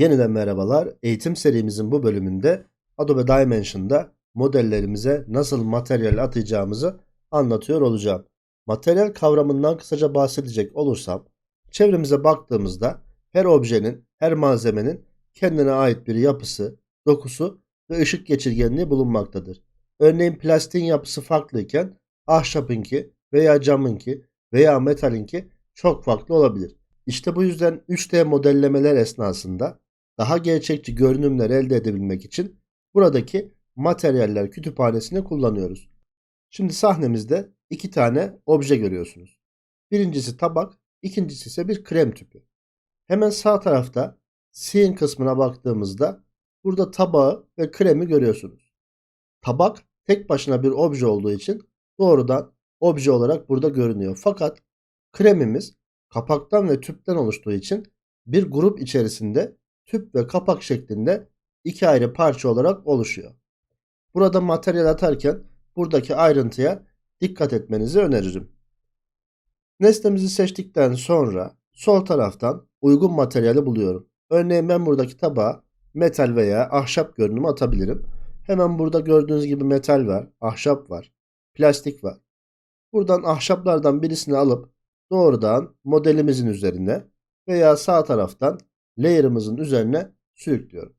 Yeniden merhabalar. Eğitim serimizin bu bölümünde Adobe Dimension'da modellerimize nasıl materyal atacağımızı anlatıyor olacağım. Materyal kavramından kısaca bahsedecek olursam, çevremize baktığımızda her objenin, her malzemenin kendine ait bir yapısı, dokusu ve ışık geçirgenliği bulunmaktadır. Örneğin plastiğin yapısı farklıyken ahşapınki veya camınki veya metalinki çok farklı olabilir. İşte bu yüzden 3D modellemeler esnasında daha gerçekçi görünümler elde edebilmek için buradaki materyaller kütüphanesini kullanıyoruz. Şimdi sahnemizde iki tane obje görüyorsunuz. Birincisi tabak, ikincisi ise bir krem tüpü. Hemen sağ tarafta scene kısmına baktığımızda burada tabağı ve kremi görüyorsunuz. Tabak tek başına bir obje olduğu için doğrudan obje olarak burada görünüyor. Fakat kremimiz kapaktan ve tüpten oluştuğu için bir grup içerisinde tüp ve kapak şeklinde iki ayrı parça olarak oluşuyor. Burada materyal atarken buradaki ayrıntıya dikkat etmenizi öneririm. Nesnemizi seçtikten sonra sol taraftan uygun materyali buluyorum. Örneğin ben buradaki tabağa metal veya ahşap görünümü atabilirim. Hemen burada gördüğünüz gibi metal var, ahşap var, plastik var. Buradan ahşaplardan birisini alıp doğrudan modelimizin üzerine veya sağ taraftan layer'ımızın üzerine sürüklüyorum.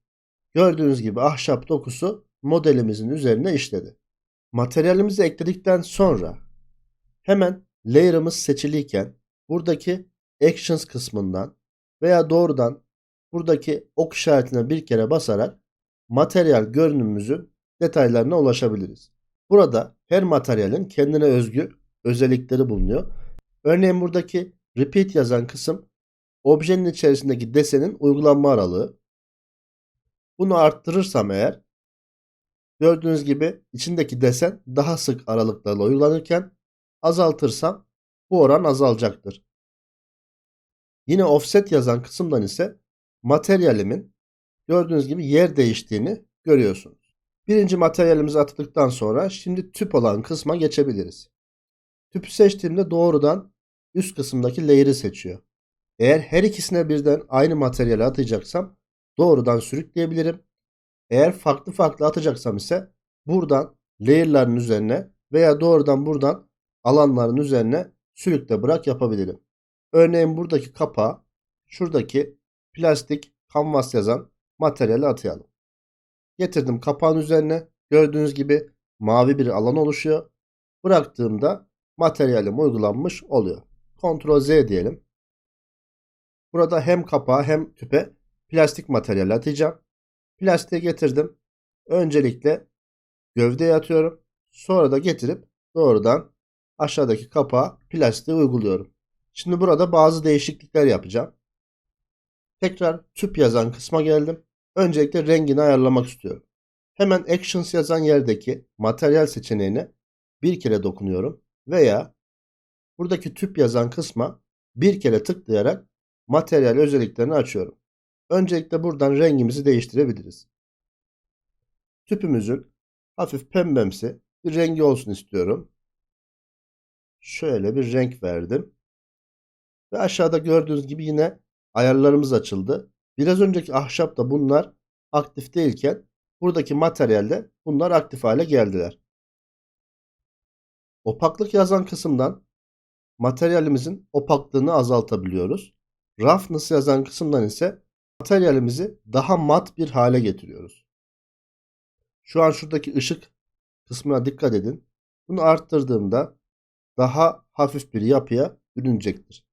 Gördüğünüz gibi ahşap dokusu modelimizin üzerine işledi. Materyalimizi ekledikten sonra hemen layer'ımız seçiliyken buradaki actions kısmından veya doğrudan buradaki ok işaretine bir kere basarak materyal görünümümüzün detaylarına ulaşabiliriz. Burada her materyalin kendine özgü özellikleri bulunuyor. Örneğin buradaki repeat yazan kısım objenin içerisindeki desenin uygulanma aralığı. Bunu arttırırsam eğer gördüğünüz gibi içindeki desen daha sık aralıklarla uygulanırken azaltırsam bu oran azalacaktır. Yine offset yazan kısımdan ise materyalimin gördüğünüz gibi yer değiştiğini görüyorsunuz. Birinci materyalimizi attıktan sonra şimdi tüp olan kısma geçebiliriz. Tüpü seçtiğimde doğrudan üst kısımdaki layer'ı seçiyor. Eğer her ikisine birden aynı materyali atacaksam doğrudan sürükleyebilirim. Eğer farklı farklı atacaksam ise buradan layer'ların üzerine veya doğrudan buradan alanların üzerine sürükle bırak yapabilirim. Örneğin buradaki kapağı şuradaki plastik kanvas yazan materyali atayalım. Getirdim kapağın üzerine. Gördüğünüz gibi mavi bir alan oluşuyor. Bıraktığımda materyalim uygulanmış oluyor. Ctrl Z diyelim. Burada hem kapağa hem tüpe plastik materyal atacağım. Plastiği getirdim. Öncelikle gövdeye atıyorum. Sonra da getirip doğrudan aşağıdaki kapağa plastiği uyguluyorum. Şimdi burada bazı değişiklikler yapacağım. Tekrar tüp yazan kısma geldim. Öncelikle rengini ayarlamak istiyorum. Hemen Actions yazan yerdeki materyal seçeneğine bir kere dokunuyorum veya buradaki tüp yazan kısma bir kere tıklayarak materyal özelliklerini açıyorum. Öncelikle buradan rengimizi değiştirebiliriz. Tüpümüzün hafif pembemsi bir rengi olsun istiyorum. Şöyle bir renk verdim. Ve aşağıda gördüğünüz gibi yine ayarlarımız açıldı. Biraz önceki ahşapta bunlar aktif değilken buradaki materyalde bunlar aktif hale geldiler. Opaklık yazan kısımdan materyalimizin opaklığını azaltabiliyoruz. Roughness yazan kısımdan ise materyalimizi daha mat bir hale getiriyoruz. Şu an şuradaki ışık kısmına dikkat edin. Bunu arttırdığımda daha hafif bir yapıya bürünecektir.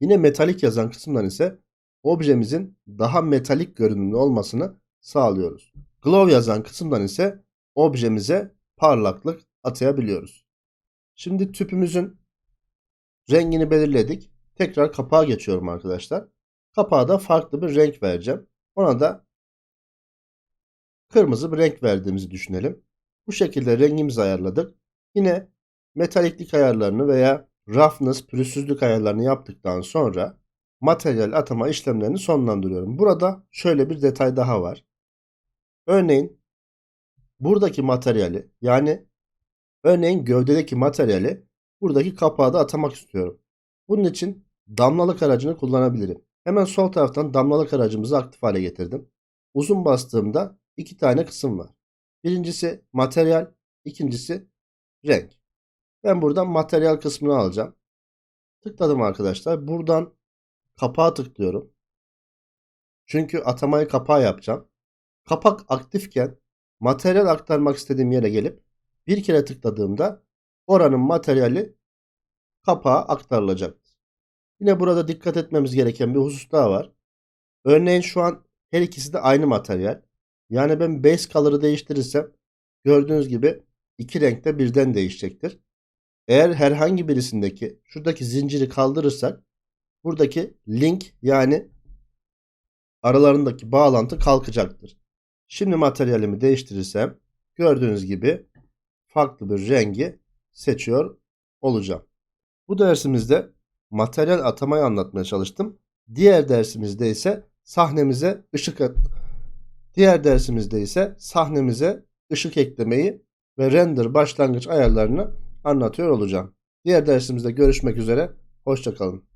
Yine metalik yazan kısımdan ise objemizin daha metalik görünümlü olmasını sağlıyoruz. Glow yazan kısımdan ise objemize parlaklık atayabiliyoruz. Şimdi tüpümüzün rengini belirledik. Tekrar kapağa geçiyorum arkadaşlar. Kapağa da farklı bir renk vereceğim. Ona da kırmızı bir renk verdiğimizi düşünelim. Bu şekilde rengimizi ayarladık. Yine metaliklik ayarlarını veya roughness, pürüzsüzlük ayarlarını yaptıktan sonra materyal atama işlemlerini sonlandırıyorum. Burada şöyle bir detay daha var. Örneğin buradaki materyali yani örneğin gövdedeki materyali buradaki kapağa da atamak istiyorum. Bunun için damlalık aracını kullanabilirim. Hemen sol taraftan damlalık aracımızı aktif hale getirdim. Uzun bastığımda iki tane kısım var. Birincisi materyal, ikincisi renk. Ben buradan materyal kısmını alacağım. Tıkladım arkadaşlar. Buradan kapağa tıklıyorum. Çünkü atamayı kapağa yapacağım. Kapak aktifken materyal aktarmak istediğim yere gelip bir kere tıkladığımda oranın materyali kapağa aktarılacaktır. Yine burada dikkat etmemiz gereken bir husus daha var. Örneğin şu an her ikisi de aynı materyal. Yani ben base color'ı değiştirirsem gördüğünüz gibi iki renkte birden değişecektir. Eğer herhangi birisindeki şuradaki zinciri kaldırırsak buradaki link yani aralarındaki bağlantı kalkacaktır. Şimdi materyalimi değiştirirsem gördüğünüz gibi farklı bir rengi seçiyor olacağım. Bu dersimizde materyal atamayı anlatmaya çalıştım. Diğer dersimizde ise sahnemize ışık at Diğer dersimizde ise sahnemize ışık eklemeyi ve render başlangıç ayarlarını anlatıyor olacağım. Diğer dersimizde görüşmek üzere. Hoşçakalın.